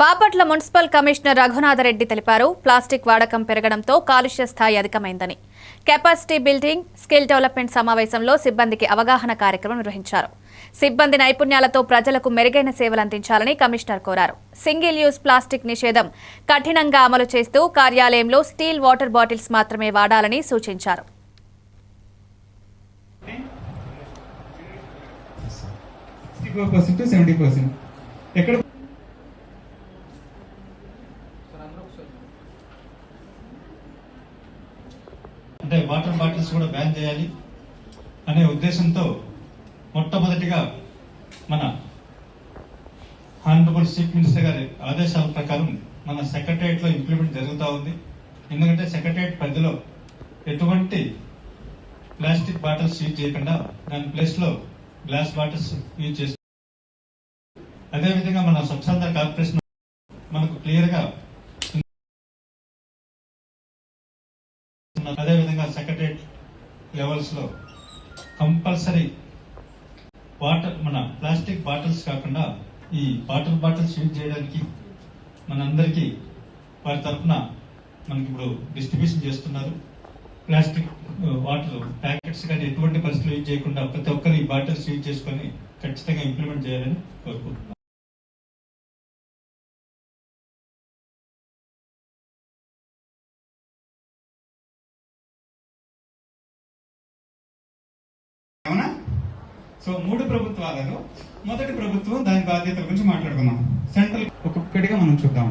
Bapatla municipal commissioner Raghunatha Reddy తెలిపారు plastic వాడకం పెరగడంతో కాలుష్య స్థాయి అధికమైందని. కెపాసిటీ బిల్డింగ్ స్కిల్ డెవలప్మెంట్ సమావేశంలో సిబ్బందికి అవగాహన కార్యక్రమం నిర్వహించారు. సిబ్బంది నైపుణ్యాలతో ప్రజలకు మెరుగైన సేవలు అందించాలని కమిషనర్ కోరారు. సింగిల్ యూజ్ ప్లాస్టిక్ నిషేధం కఠినంగా అమలు చేస్తూ కార్యాలయంలో స్టీల్ వాటర్ బాటిల్స్ మాత్రమే వాడాలని సూచించారు. ఎక్కడ అంటే వాటర్ బాటిల్స్ కూడా బ్యాన్ చేయాలి అనే ఉద్దేశంతో మొట్టమొదటిగా మన హానరబుల్ చీఫ్ మినిస్టర్ గారి ఆదేశాల ప్రకారం మన సెక్రటరియట్లో ఇంప్లిమెంట్ జరుగుతూ ఉంది. ఎందుకంటే సెక్రటరియట్ పరిధిలో ఎటువంటి ప్లాస్టిక్ బాటిల్స్ యూజ్ చేయకుండా దాని ప్లేస్లో గ్లాస్ బాటిల్స్ యూజ్ చేస్తారు అదేవిధంగా మన స్వచ్ఛంద కార్పొరేషన్ మనకు క్లియర్గా ఉన్నారు అదేవిధంగా సెక్రటరేట్ లెవెల్స్లో కంపల్సరీ వాటర్ మన ప్లాస్టిక్ బాటిల్స్ కాకుండా ఈ వాటర్ బాటిల్స్ యూజ్ చేయడానికి మనందరికీ వారి తరఫున మనకి ఇప్పుడు డిస్ట్రిబ్యూషన్ చేస్తున్నారు. ప్లాస్టిక్ వాటర్ ప్యాకెట్స్ కానీ ఎటువంటి పరిస్థితులు యూజ్ చేయకుండా ప్రతి ఒక్కరు ఈ బాటిల్స్ యూజ్ చేసుకొని ఖచ్చితంగా ఇంప్లిమెంట్ చేయాలని కోరుకుంటున్నాను సో మూడు ప్రభుత్వాలలో మొదటి ప్రభుత్వం దాని బాధ్యతల గురించి మాట్లాడుకుందాం. సెంట్రల్ ఒక్కొక్కటిగా మనం చూద్దాం.